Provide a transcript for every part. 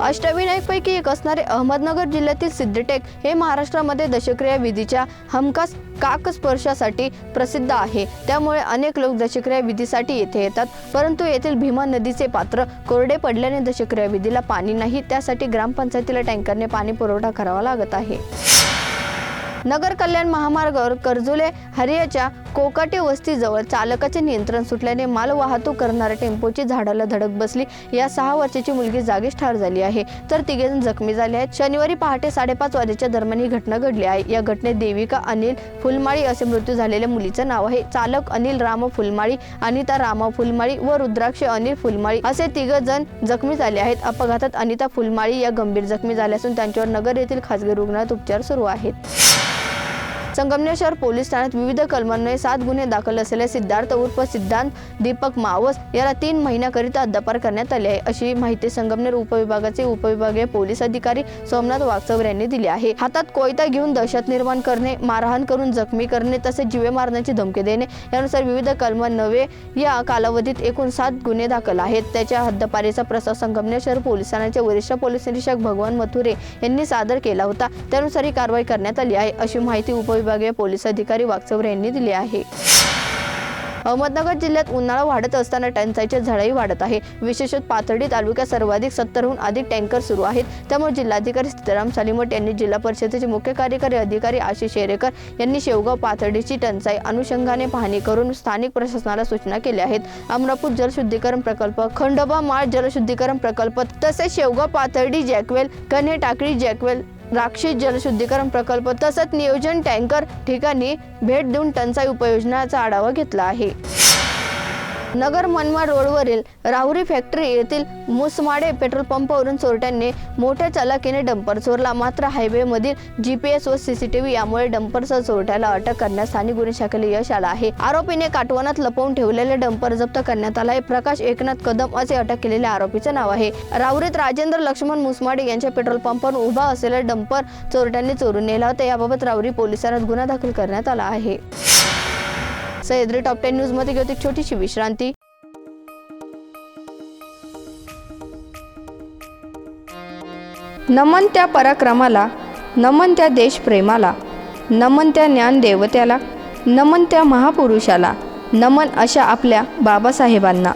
अष्टविनायकपैकी एक असणारे अहमदनगर जिल्ह्यातील सिद्धटेक हे महाराष्ट्रामध्ये दशक्रिया विधीच्या हमखास काकस्पर्शासाठी प्रसिद्ध आहे. त्यामुळे अनेक लोक दशक्रिया विधीसाठी येथे येतात. परंतु येथील भीमा नदीचे पात्र कोरडे पडल्याने दशक्रिया विधीला पाणी नाही. त्यासाठी ग्रामपंचायतीला टँकरने पाणी पुरवठा करावा लागत आहे. नगर कल्याण महामार्गावर कर्जुले हरियाच्या कोकाटे वस्तीजवळ चालकाचे नियंत्रण सुटल्याने मालवाहतूक करणाऱ्या टेम्पोची झाडाला धडक बसली. या सहा वर्षाची मुलगी जागीच ठार झाली आहे. तर तिघेजण जखमी झाले आहेत. शनिवारी पहाटे साडेपाच वाजेच्या दरम्यान ही घटना घडली आहे. या घटनेत देविका अनिल फुलमाळी असे मृत्यू झालेल्या मुलीचं नाव आहे. चालक अनिल राम फुलमाळी अनिता रामा फुलमाळी व रुद्राक्ष अनिल फुलमाळी असे तिघ जण जखमी झाले आहेत. अपघातात अनिता फुलमाळी या गंभीर जखमी झाल्या असून त्यांच्यावर नगर येथील खासगी रुग्णालयात उपचार सुरू आहेत. संगमनेर शहर पोलीस ठाण्यात विविध कलमांमुळे सात गुन्हे दाखल असलेले सिद्धार्थ उर्फ सिद्धांत दीपक मावस याला तीन महिन्याकरिता हद्दपार करण्यात आले आहे. अशी माहिती संगमनेर उपविभागाचे उपविभागीय पोलीस अधिकारी सोमनाथ वागचौर यांनी दिली आहे. हातात कोयता घेऊन दहशत निर्माण करणे मारहाण करून जखमी करणे तसेच जीवे मारण्याची धमकी देणे यानुसार विविध कलम नवे या कालावधीत एकूण सात गुन्हे दाखल आहेत. त्याच्या हद्दपारीचा प्रस्ताव संगमनेर शहर पोलीस ठाण्याचे वरिष्ठ पोलीस निरीक्षक भगवान मथुरे यांनी सादर केला होता. त्यानुसार ही कारवाई करण्यात आली आहे अशी माहिती विभागीय पोलीस अधिकारी वागचौर यांनी दिली आहे. अहमदनगर जिल्ह्यात उन्हाळा वाढत असताना टंचाईचे झाडही वाढत आहे. विशेषत पाथर्डी तालुक्यात सर्वाधिक सत्तरहून अधिक टँकर सुरू आहेत. त्यामुळे जिल्हाधिकारी सीताराम सालिमठ यांनी जिल्हा परिषदेचे मुख्य कार्यकारी अधिकारी आशिष शेरेकर यांनी शेवगाव पाथर्डीची टंचाई अनुषंगाने पाहणी करून स्थानिक प्रशासनाला सूचना केल्या आहेत. अमरापूर जलशुद्धीकरण प्रकल्प खंडोबा माळ जलशुद्धीकरण प्रकल्प तसेच शेवगाव पाथर्डी जॅकवेल कन्हे टाकळी जॅकवेल राक्षी जलशुद्धीकरण प्रकल्प तसंच नियोजन टँकर ठिकाणी भेट देऊन टंचाई उपयोजनाचा आढावा घेतला आहे. नगर मनमाड रोडवरील राहुरी फॅक्टरी येथील मुसमाडे पेट्रोल पंपावरून चोरट्यांनी मोठ्या चालकीने डंपर चोरला. मात्र हायवेमधील जी पी एस व सीसीटीव्ही यामुळे डंपरचा चोरट्याला अटक करण्यास स्थानिक गुन्हे शाखेला यश आलं आहे. आरोपीने काटवनात लपवून ठेवलेले डंपर जप्त करण्यात आला आहे प्रकाश एकनाथ कदम असे अटक केलेल्या आरोपीचे नाव आहे. राहुरीत राजेंद्र लक्ष्मण मुसमाडे यांच्या पेट्रोल पंपावर उभा असलेला डंपर चोरट्यांनी चोरून नेला होता. याबाबत राहुरी पोलिसांत गुन्हा दाखल करण्यात आला आहे. सह्याद्री टॉप टेन न्यूजमध्ये घेऊ एक छोटीशी विश्रांती. नमन त्या पराक्रमाला नमन त्या देशप्रेमाला नमन त्या ज्ञानदेवत्याला नमन त्या महापुरुषाला नमन अशा आपल्या बाबासाहेबांना.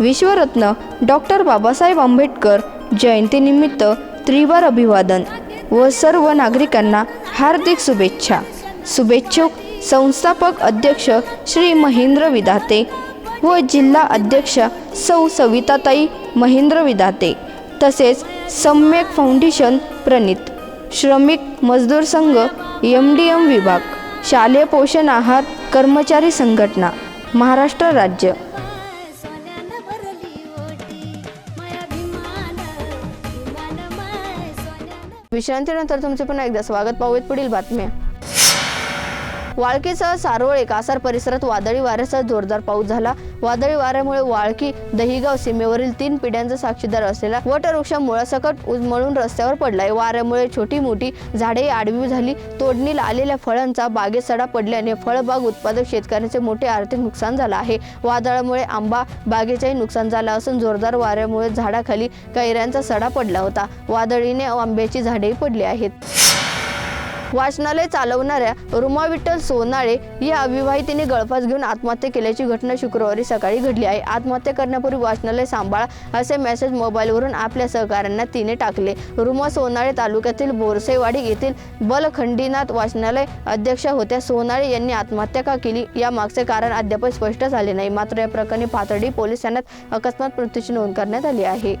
विश्वरत्न डॉक्टर बाबासाहेब आंबेडकर जयंतीनिमित्त त्रिवार अभिवादन व सर्व नागरिकांना हार्दिक शुभेच्छा. शुभेच्छुक संस्थापक अध्यक्ष श्री महेंद्र विधाते व जिल्हा अध्यक्ष सौ सविताताई महेंद्र विधाते तसेच सम्यक फाउंडेशन प्रणित श्रमिक मजदूर संघ एम डी एम विभाग शालेय पोषण आहार कर्मचारी संघटना महाराष्ट्र राज्य. विश्रांतीनंतर तुमचे पुन्हा एकदा स्वागत. पाहूयात पुढील बातम्या. वाळकीसह सारोळे कासार परिसरात वादळी वाऱ्यासह जोरदार पाऊस झाला. वादळी वाऱ्यामुळे वाळकी दहिगाव सीमेवरील तीन पिढ्यांचा साक्षीदार असलेला वटवृक्ष मुळासकट उजमळून रस्त्यावर पडलाय. वाऱ्यामुळे छोटी मोठी झाडे आडवी झाली. तोडणीला आलेल्या फळांचा बागेत सडा पडल्याने फळबाग उत्पादक शेतकऱ्यांचे मोठे आर्थिक नुकसान झालं आहे. वादळामुळे आंबा बागेचेही नुकसान झालं असून जोरदार वाऱ्यामुळे झाडाखाली कैऱ्यांचा सडा पडला होता. वादळीने आंब्याची झाडेही पडली आहेत. वाचनालय चालवणाऱ्या रुमा विठ्ठल सोनाळे या अविवाहितेने गळफास घेऊन आत्महत्या केल्याची घटना शुक्रवारी सकाळी घडली आहे. आत्महत्या करण्यापूर्वी वाचनालय सांभाळा असे मेसेज मोबाईलवरून आपल्या सहकाऱ्यांना तिने टाकले. रुमा सोनाळे तालुक्यातील बोरसेवाडी येथील बलखंडीनाथ वाचनालय अध्यक्षा होत्या. सोनाळे यांनी आत्महत्या का केली? या मागचे कारण अद्याप स्पष्ट झाले नाही. मात्र या प्रकरणी पाथर्डी पोलीस ठाण्यात अकस्मात मृत्यूची नोंद करण्यात आली आहे.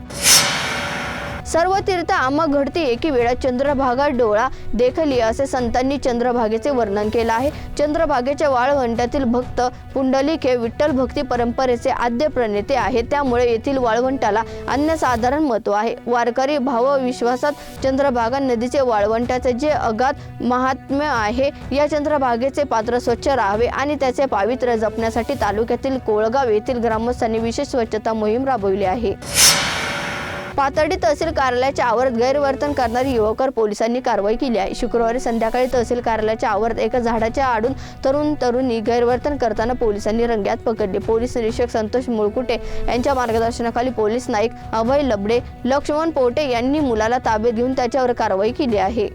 सर्व तीर्थ आम्हा घडती एकी वेळा चंद्रभागा डोळा देखली असे संतांनी चंद्रभागेचे वर्णन केलं आहे. चंद्रभागेच्या वाळवंटातील भक्त पुंडलिक हे विठ्ठल भक्ती परंपरेचे आद्य प्रणेते आहेत. त्यामुळे येथील वाळवंटाला अन्यसाधारण महत्त्व आहे. वारकरी भाव विश्वासात चंद्रभागा नदीचे वाळवंटाचे जे अगाध महात्म्य आहे या चंद्रभागेचे पात्र स्वच्छ राहावे आणि त्याचे पावित्र्य जपण्यासाठी तालुक्यातील कोळगाव येथील ग्रामस्थांनी विशेष स्वच्छता मोहीम राबवली आहे. पाथर्डी तहसील कार्यालयाच्या आवारात गैरवर्तन करणारी युवकर पोलिसांनी कारवाई केली आहे. शुक्रवारी संध्याकाळी तहसील कार्यालयाच्या आवारात एका झाडाच्या आडून तरुण तरुणी गैरवर्तन करताना पोलिसांनी रंग्यात पकडले. पोलीस निरीक्षक संतोष मुळकुटे यांच्या मार्गदर्शनाखाली पोलीस नाईक अभय लबडे लक्ष्मण पोटे यांनी मुलाला ताब्यात घेऊन त्याच्यावर कारवाई केली आहे.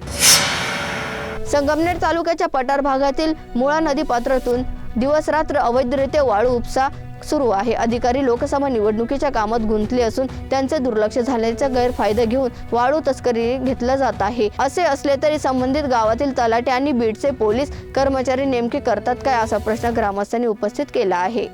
संगमनेर तालुक्याच्या पठार भागातील मुळा नदी पात्रातून दिवसरात्र अवैधरित्या वाळू उपसा सुरू आहे. अधिकारी लोकसभा निवडणुकीच्या कामात गुंतले असून त्यांचे दुर्लक्ष झाल्याचा गैरफायदा घेऊन वाळू तस्करी घेतला जात आहे. असे असले तरी संबंधित गावातील तलाटे आणि बीडचे पोलीस कर्मचारी नेमके करतात काय असा प्रश्न ग्रामस्थांनी उपस्थित केला आहे.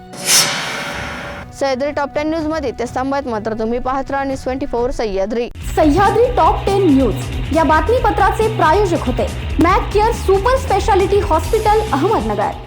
सह्याद्री टॉप टेन न्यूजमध्ये ते स्तंभात मात्र तुम्ही पाहत राहा. News twenty four Sahyadri. Sahyadri top ten news. या बातमीपत्राचे प्रायोजक होते. Mac Care super speciality hospital Ahmednagar.